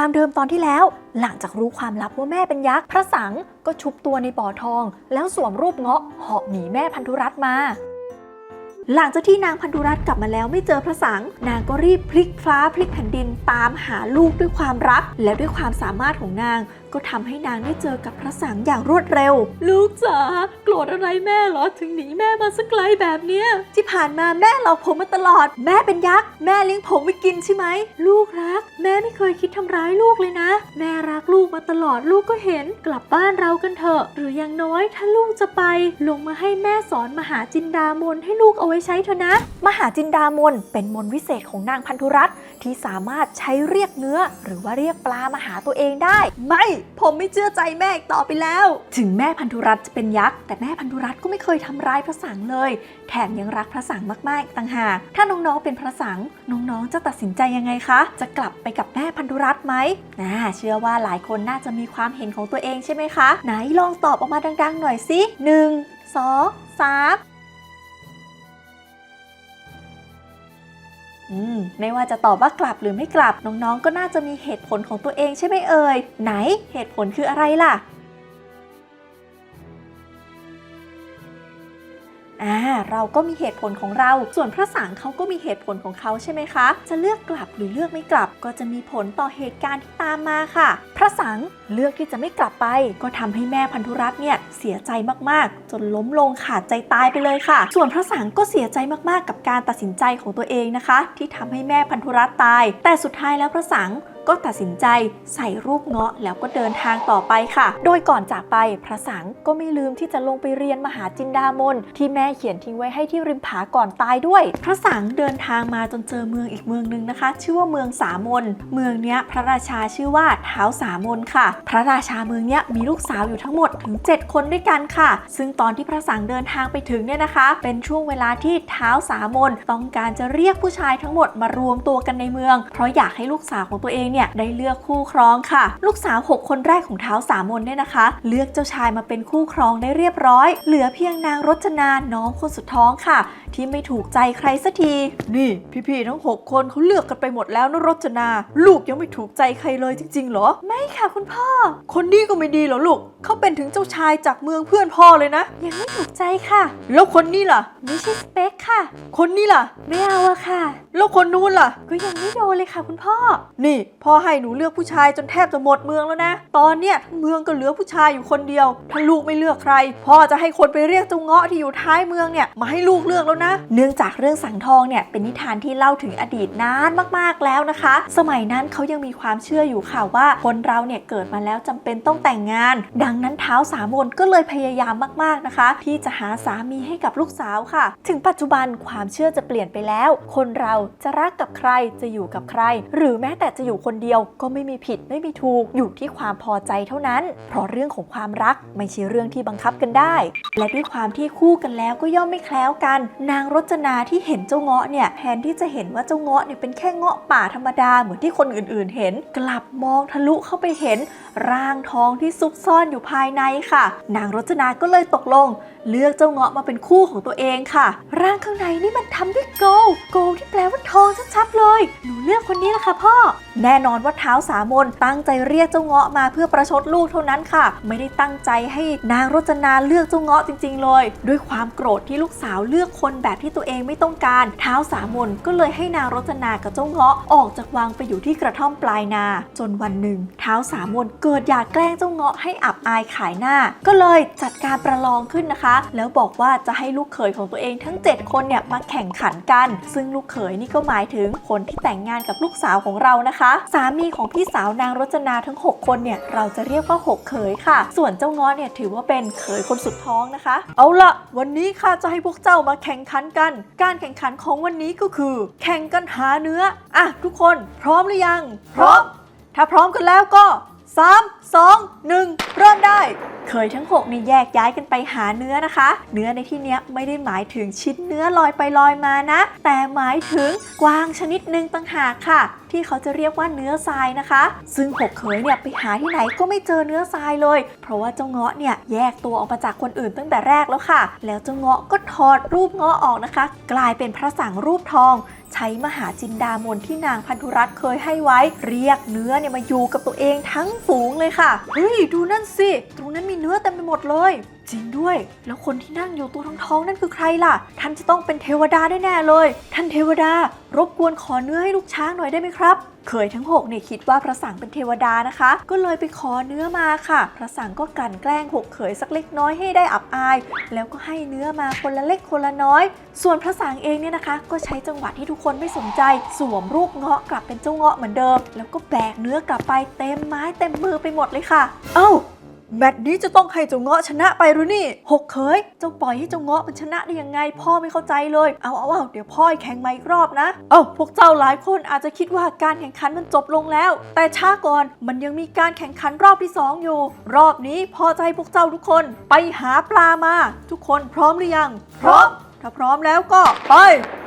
ความเดิมตอนที่แล้ว หลังจากรู้ความลับว่าแม่เป็นยักษ์ พระสังก็ชุบตัวในบ่อทอง แล้วสวมรูปเงาะเหาะหนีแม่พันธุรัตน์มาหลังจากที่นางพันธุรัตน์กลับมาแล้วไม่เจอพระสัง นางก็รีบพลิกฟ้าพลิกแผ่นดินตามหาลูกด้วยความรัก และด้วยความสามารถของนางก็ทำให้นางได้เจอกับพระสังอย่างรวดเร็ว ลูกจ๋าโกรธอะไรแม่เหรอถึงหนีแม่มาสักไกลแบบเนี้ยที่ผ่านมาแม่หลอกผมมาตลอด แม่เป็นยักษ์แม่เลี้ยงผมไม่กินใช่ไหมลูกรัก แม่ไม่เคยคิดทำร้ายลูกเลยนะ แม่รักลูกมาตลอดลูกก็เห็นกลับบ้านเรากันเถอะ หรืออย่างน้อยถ้าลูกจะไป ลงมาให้แม่สอนมหาจินดามนให้ลูกเอาไว้ใช้เถอะนะ มหาจินดามนเป็นมนวิเศษของนางพันธุรัตน์ที่สามารถใช้เรียกเนื้อ หรือว่าเรียกปลามาหาตัวเองได้ ไม่ ผมไม่เชื่อใจแม่อีกต่อไปแล้ว ถึงแม่พันธุรัตจะเป็นยักษ์ แต่แม่พันธุรัตก็ไม่เคยทำร้ายพระสังเลย แถมยังรักพระสังมากๆต่างหากถ้าน้องๆเป็นพระสังน้องๆจะตัดสินใจยังไงคะ จะกลับไปกับแม่พันธุรัตไหมน่าเชื่อว่าหลายคนน่าจะมีความเห็นของตัวเองใช่ไหมคะ ไหนลองตอบออกมาดังๆ หน่อยสิ1 2 3 ไม่ว่าจะตอบว่ากลับหรือไม่กลับน้องๆ ก็น่าจะมีเหตุผลของตัวเองใช่ไหมเอ่ยไหนเหตุผลคืออะไรล่ะ อ่าเราก็มีเหตุผลของเรา ส่วนพระสังเขาก็มีเหตุผลของเขาใช่ไหมคะ จะเลือกกลับหรือเลือกไม่กลับ ก็จะมีผลต่อเหตุการณ์ที่ตามมาค่ะ พระสังเลือกที่จะไม่กลับไป ก็ทำให้แม่พันธุรัตน์เนี่ยเสียใจมากๆ จนล้มลงขาดใจตายไปเลยค่ะ ส่วนพระสังก็เสียใจมากๆ กับการตัดสินใจของตัวเองนะคะ ที่ทำให้แม่พันธุรัตน์ตาย แต่สุดท้ายแล้วพระสัง ก็ตัดสินใจใส่รูปเงาะแล้วก็เดินทางต่อไปค่ะ โดยก่อนจากไปพระสังก็ไม่ลืมที่จะลงไปเรียนมหาจินดามนที่แม่เขียนทิ้งไว้ให้ที่ริมผาก่อนตายด้วย พระสังเดินทางมาจนเจอเมืองอีกเมืองหนึ่งนะคะ ชื่อว่าเมืองสามนเมืองเนี้ยพระราชาชื่อว่าเท้าสามนค่ะ พระราชาเมืองเนี้ยมีลูกสาวอยู่ทั้งหมดถึง 7 คนด้วยกันค่ะ ซึ่งตอนที่พระสังเดินทางไปถึงเนี่ยนะคะ เป็นช่วงเวลาที่เท้าสามนต้องการจะเรียกผู้ชายทั้งหมดมารวมตัวกันในเมือง เพราะอยากให้ลูกสาวของตัวเองเนี่ยได้เลือกคู่ครองค่ะ ลูกสาว 6 คนแรกของเท้าวสามนเนี่ยนะคะ เลือกเจ้าชายมาเป็นคู่ครองได้เรียบร้อย เหลือเพียงนางรจนาน้องคนสุดท้องค่ะที่ไม่ถูกใจใครสักที นี่พี่ๆทั้ง 6 คนเขาเลือกกันไปหมดแล้วนะรจนา ลูกยังไม่ถูกใจใครเลยจริงๆเหรอ ไม่ค่ะคุณพ่อ คนนี้ก็ไม่ดีเหรอลูกเขาเป็นถึงเจ้าชายจากเมืองเพื่อนพ่อเลยนะ ยังไม่ถูกใจค่ะ แล้วคนนี้ล่ะ ไม่ใช่สเปคค่ะ คนนี้ล่ะ ไม่เอาอะค่ะ แล้วคนนู้นล่ะ ก็ยังไม่โดนเลยค่ะ คุณพ่อ นี่พ่อให้หนูเลือกผู้ชายจนแทบจะหมดเมืองแล้วนะ ตอนเนี้ยทั้งเมืองก็เหลือผู้ชายอยู่คนเดียว ถ้าลูกไม่เลือกใคร พ่อจะให้คนไปเรียกเจ้าเงาะที่อยู่ท้ายเมืองเนี่ยมาให้ลูกเลือกแล้วนะ เนื่องจากเรื่องสังทองเนี่ยเป็นนิทานที่เล่าถึงอดีตนานมากๆแล้วนะคะ สมัยนั้นเขายังมีความเชื่ออยู่ค่ะว่าคนเราเนี่ยเกิดมาแล้วจำเป็นต้องแต่งงาน ดังนั้นเท้าสามนก็เลยพยายามมากๆนะคะ ที่จะหาสามีให้กับลูกสาวค่ะ ถึงปัจจุบันความเชื่อจะเปลี่ยนไปแล้ว คนเราจะรักกับใครจะอยู่กับใคร หรือแม้แต่จะอยู่คนเดียวก็ไม่มีผิดไม่มีถูกอยู่ที่ความพอใจเท่านั้น เพราะเรื่องของความรักไม่ใช่เรื่องที่บังคับกันได้ และด้วยความที่คู่กันแล้วก็ย่อมไม่แคล้วกันนางรจนาที่เห็นเจ้าเงาะเนี่ยแทนที่จะเห็นว่าเจ้าเงาะเนี่ยเป็นแค่เงาะป่าธรรมดาเหมือนที่คนอื่นๆ เห็น กลับมองทะลุเข้าไปเห็น ร่างทองที่ซุกซ่อนอยู่ภายในค่ะ นางรจนาก็เลยตกลง เลือกเจ้าเงาะมาเป็นคู่ของตัวเองค่ะ ร่างข้างในนี่มันทำด้วยโกลโกลที่แปลว่าทองชัดๆเลย หนูเลือกคนนี้ละค่ะพ่อ แน่นอนว่าเท้าสามนตั้งใจเรียกเจ้าเงาะมาเพื่อประชดลูกเท่านั้นค่ะ ไม่ได้ตั้งใจให้นางรจนาเลือกเจ้าเงาะจริง ๆ เลย ด้วยความโกรธที่ลูกสาวเลือกคนแบบที่ตัวเองไม่ต้องการ เท้าสามนก็เลยให้นางรจนากับเจ้าเงาะออกจากวังไปอยู่ที่กระท่อมปลายนา จนวันหนึ่ง เท้าสามนเกิดอยากแกล้งเจ้าเงาะให้อับอายขายหน้า ก็เลยจัดการประลองขึ้นนะคะ แล้วบอกว่าจะให้ลูกเขยของตัวเองทั้ง 7 คนเนี่ยมาแข่งขันกัน ซึ่งลูกเขยนี่ก็หมายถึงคนที่แต่งงานกับลูกสาวของเรานะคะสามีของพี่สาวนางรจนาทั้ง 6 คนเนี่ยเราจะเรียกว่าหกเขยค่ะ ส่วนเจ้าเงาะเนี่ยถือว่าเป็นเขยคนสุดท้องนะคะ เอาละวันนี้ข้าจะให้พวกเจ้ามาแข่งขันกัน การแข่งขันของวันนี้ก็คือ แข่งกันหาเนื้ออะทุกคนพร้อมหรือยัง พร้อม ถ้าพร้อมกันแล้วก็ 3 2 1 เริ่มได้ เคยทั้ง 6 นี่แยกย้ายกันไปหาเนื้อนะคะ เนื้อในที่นี้ไม่ได้หมายถึงชิ้นเนื้อลอยไปลอยมานะ แต่หมายถึงกวางชนิดหนึ่งต่างหากค่ะ ที่เขาจะเรียกว่าเนื้อทรายนะคะ ซึ่งหกเขยเนี่ยไปหาที่ไหนก็ไม่เจอเนื้อทรายเลย เพราะว่าเจ้าเงาะเนี่ยแยกตัวออกมาจากคนอื่นตั้งแต่แรกแล้วค่ะ แล้วเจ้าเงาะก็ถอดรูปเงาะออกนะคะ กลายเป็นพระสังรูปทอง ใช้มหาจินดามนที่นางพันธุรัตน์เคยให้ไว้ เรียกเนื้อเนี่ยมาอยู่กับตัวเองทั้งฝูงเลยค่ะ เฮ้ย ดูนั่นสิ ตรงนั้นมีเนื้อเต็มไปหมดเลย จริงด้วย แล้วคนที่นั่งอยู่ตัวท้องๆนั่นคือใครล่ะ ท่านจะต้องเป็นเทวดาแน่ๆเลย ท่านเทวดารบกวนขอเนื้อให้ลูกช้างหน่อยได้ไหมครับเคยทั้งหกเนี่ยคิดว่าพระสังเป็นเทวดานะคะ ก็เลยไปขอเนื้อมาค่ะ พระสังก็กลั่นแกล้งหกเขยสักเล็กน้อยให้ได้อับอาย แล้วก็ให้เนื้อมาคนละเล็กคนละน้อย ส่วนพระสังเองเนี่ยนะคะ ก็ใช้จังหวะที่ทุกคนไม่สนใจ สวมรูปเงาะกลับเป็นเจ้าเงาะเหมือนเดิม แล้วก็แบกเนื้อกลับไปเต็มไม้เต็มมือไปหมดเลยค่ะ เอ้า แมตช์นี้จะต้องให้เจ้าเงาะชนะไปหรือนี่หกเคยเจ้าปล่อยให้เจ้าเงาะมันชนะได้ยังไง พ่อไม่เข้าใจเลย เอาเอาเอาเดี๋ยวพ่อแข่งใหม่อีกรอบนะ เอ้าพวกเจ้าหลายคนอาจจะคิดว่าการแข่งขันมันจบลงแล้ว แต่ช้าก่อนมันยังมีการแข่งขันรอบที่สองอยู่ รอบนี้พ่อจะให้พวกเจ้าทุกคน ไปหาปลามา ทุกคนพร้อมหรือยัง พร้อม ถ้าพร้อมแล้วก็ไป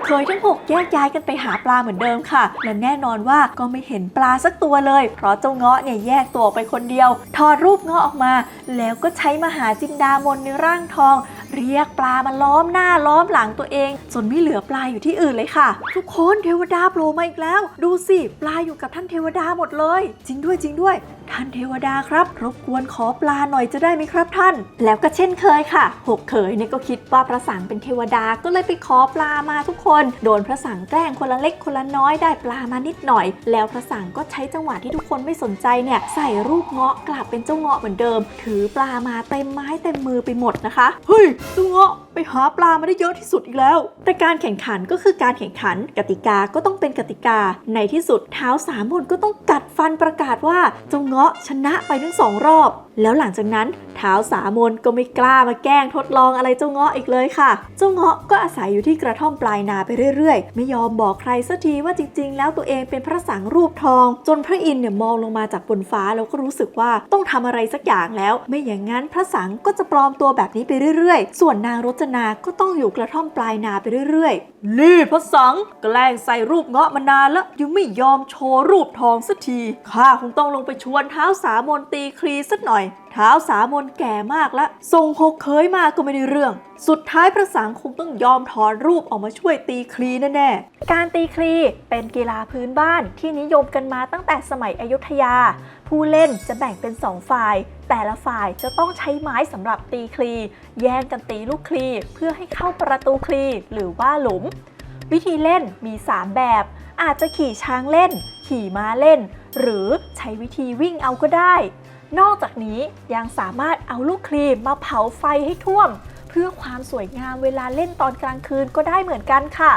เคยทั้งหกแยกย้ายกันไปหาปลาเหมือนเดิมค่ะ และแน่นอนว่าก็ไม่เห็นปลาสักตัวเลย เพราะเจ้าเงาะเนี่ยแยกตัวไปคนเดียว ถอดรูปเงาะออกมา แล้วก็ใช้มหาจินดามนในร่างทอง เรียกปลามาล้อมหน้าล้อมหลังตัวเองจนไม่เหลือปลาอยู่ที่อื่นเลยค่ะ ทุกคนเทวดาโผล่มาอีกแล้ว ดูสิปลาอยู่กับท่านเทวดาหมดเลย จริงด้วยจริงด้วย ท่านเทวดาครับ รบกวนขอปลาหน่อยจะได้ไหมครับท่าน แล้วก็เช่นเคยค่ะ หกเขยเนี่ยก็คิดว่าพระสังเป็นเทวดาก็เลยไปขอปลามาทุกคน โดนพระสังแกล้งคนละเล็กคนละน้อยได้ปลามานิดหน่อย แล้วพระสังก็ใช้จังหวะที่ทุกคนไม่สนใจเนี่ยใส่รูปเงาะกลับเป็นเจ้าเงาะเหมือนเดิม ถือปลามาเต็มไม้เต็มมือไปหมดนะคะ เฮ้ยเจ้าเงาะไปหาปลามาได้เยอะที่สุดอีกแล้ว แต่การแข่งขันก็คือการแข่งขันกติกาก็ต้องเป็นกติกา ในที่สุดเท้าสามมนก็ต้องกัดฟันประกาศว่าเจ้าเงาะชนะไปทั้งสองรอบแล้วหลังจากนั้นเท้าสามนก็ไม่กล้ามาแกล้งทดลองอะไรเจ้าเงาะอีกเลยค่ะ เจ้าเงาะก็อาศัยอยู่ที่กระท่อมปลายนาไปเรื่อยๆ ไม่ยอมบอกใครสักทีว่าจริง ๆ แล้วตัวเองเป็นพระสังรูปทอง จนพระอินทร์เนี่ยมองลงมาจากบนฟ้าแล้วก็รู้สึกว่าต้องทำอะไรสักอย่างแล้ว ไม่อย่างนั้นพระสังก็จะปลอมตัวแบบนี้ไปเรื่อยๆ ส่วนนางรจนาก็ต้องอยู่กระท่อมปลายนาไปเรื่อยๆ นี่พระสังแกล้งใส่รูปเงาะมานานแล้ว ยังไม่ยอมโชว์รูปทองสักทีข้าคงต้องลงไปชวนเท้าสามนตีคลีสักหน่อย เท้าสามนแก่มากแล้วส่งหกเคยมาก็ไม่ได้เรื่อง สุดท้ายพระสังคงต้องยอมถอนรูปออกมาช่วยตีคลีแน่ๆ การตีคลีเป็นกีฬาพื้นบ้านที่นิยมกันมาตั้งแต่สมัยอยุธยา ผู้เล่นจะแบ่งเป็น2ฝ่าย แต่ละฝ่ายจะต้องใช้ไม้สำหรับตีคลี แย่งกันตีลูกคลี เพื่อให้เข้าประตูคลี หรือว่าหลุม วิธีเล่นมี 3 แบบ อาจจะขี่ช้างเล่น ขี่ม้าเล่น หรือใช้วิธีวิ่งเอาก็ได้ นอกจากนี้ยังสามารถเอาลูกคลีมาเผาไฟให้ท่วม เพื่อความสวยงามเวลาเล่นตอนกลางคืนก็ได้เหมือนกันค่ะ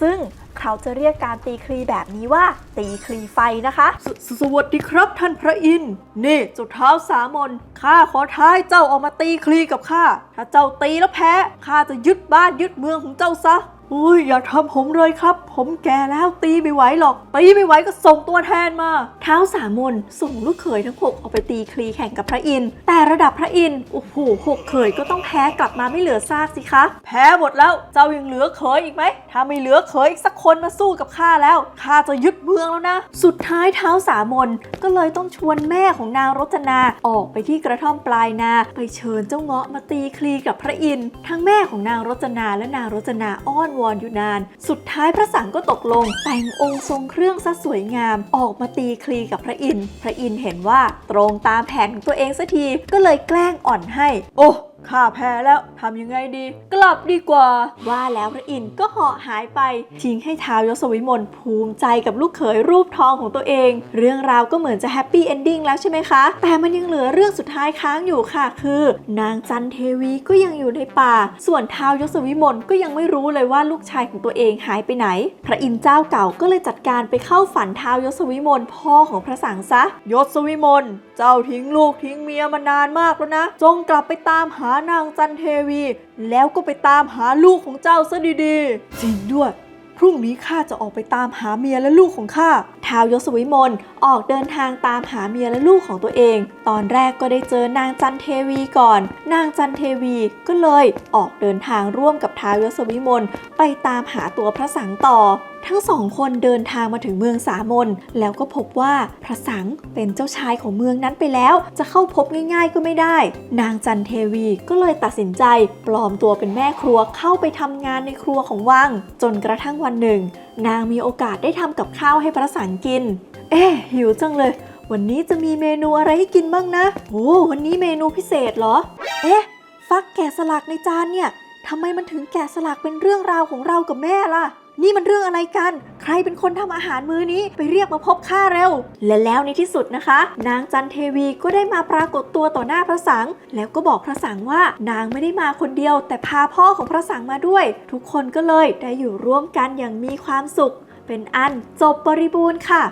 ซึ่ง เขาจะเรียกการตีคลีแบบนี้ว่า ตีคลีไฟนะคะสสวัสดีครับท่านพระอินทร์นี่จุดเท้าสามนข้าขอท้ายเจ้าออกมาตีคลีกับข้า ถ้าเจ้าตีแล้วแพ้ข้าจะยึดบ้านยึดเมืองของเจ้าซะอุ้ยอย่าทำผมเลยครับ ผมแก่แล้วตีไม่ไหวหรอกตีไม่ไหวก็ส่งตัวแทนมาเท้าสามนส่งลูกเขยทั้งหกออกไปตีคลีแข่งกับพระอินทร์แต่ระดับพระอินทร์โอ้โหหกเขยก็ต้องแพ้กลับมาไม่เหลือซากสิคะ แพ้หมดแล้วเจ้ายังเหลือเขยอีกไหมถ้าไม่เหลือเขยอีกสักคนมาสู้กับข้าแล้วข้าจะยึดเมืองแล้วนะ สุดท้ายเท้าสามนก็เลยต้องชวนแม่ของนางรจนาออกไปที่กระท่อมปลายนา ไปเชิญเจ้าเงาะมาตีคลีกับพระอินทร์ทั้งแม่ของนางรจนาและนางรจนาอ้อนวอนอยู่นาน สุดท้ายพระสังก็ตกลง แต่งองค์ทรงเครื่องซะสวยงาม ออกมาตีคลีกับพระอินทร์ พระอินทร์เห็นว่าตรงตามแผนของตัวเองสักทีก็เลยแกล้งอ่อนให้ โอ้ ข้าแพ้แล้วทำยังไงดี กลับดีกว่า ว่าแล้วพระอินทร์ก็เหาะหายไป ทิ้งให้ท้าวยศวิมลภูมิใจกับลูกเขยรูปทองของตัวเอง เรื่องราวก็เหมือนจะแฮปปี้เอนดิ้งแล้วใช่ไหมคะ แต่มันยังเหลือเรื่องสุดท้ายค้างอยู่ค่ะ คือ นางจันเทวีก็ยังอยู่ในป่า ส่วนท้าวยศวิมลก็ยังไม่รู้เลยว่าลูกชายของตัวเองหายไปไหน พระอินทร์เจ้าเก่าก็เลยจัดการไปเข้าฝันท้าวยศวิมลพ่อของพระสังซะ ยศวิมลเจ้าทิ้งลูกทิ้งเมียมานานมากแล้วนะ จงกลับไปตามหาานางจันเทวี แล้วก็ไปตามหาลูกของเจ้าซะดีๆ จริงด้วย พรุ่งนี้ข้าจะออกไปตามหาเมียและลูกของข้าทท้าวยศวิมลออกเดินทางตามหาเมียและลูกของตัวเอง ตอนแรกก็ได้เจอนางจันเทวีก่อน นางจันเทวีก็เลยออกเดินทางร่วมกับท้าวยศวิมลไปตามหาตัวพระสังต่อทั้งสองคนเดินทางมาถึงเมืองสามน แล้วก็พบว่าพระสังเป็นเจ้าชายของเมืองนั้นไปแล้ว จะเข้าพบง่ายๆก็ไม่ได้ นางจันเทวีก็เลยตัดสินใจ ปลอมตัวเป็นแม่ครัวเข้าไปทำงานในครัวของวัง จนกระทั่งวันหนึ่ง นางมีโอกาสได้ทำกับข้าวให้พระสังกิน เอ๊ะหิวจังเลย วันนี้จะมีเมนูอะไรให้กินบ้างนะโอ้วันนี้เมนูพิเศษเหรอ เอ๊ะฟักแกะสลักในจานเนี่ยทำไมมันถึงแกะสลักเป็นเรื่องราวของเรากับแม่ล่ะ นี่มันเรื่องอะไรกัน ใครเป็นคนทำอาหารมื้อนี้ไปเรียกมาพบข้าเร็ว และแล้วในที่สุดนะคะ นางจันเทวีก็ได้มาปรากฏตัวต่อหน้าพระสัง แล้วก็บอกพระสังว่านางไม่ได้มาคนเดียว แต่พาพ่อของพระสังมาด้วย ทุกคนก็เลยได้อยู่ร่วมกันอย่างมีความสุข เป็นอันจบบริบูรณ์ค่ะ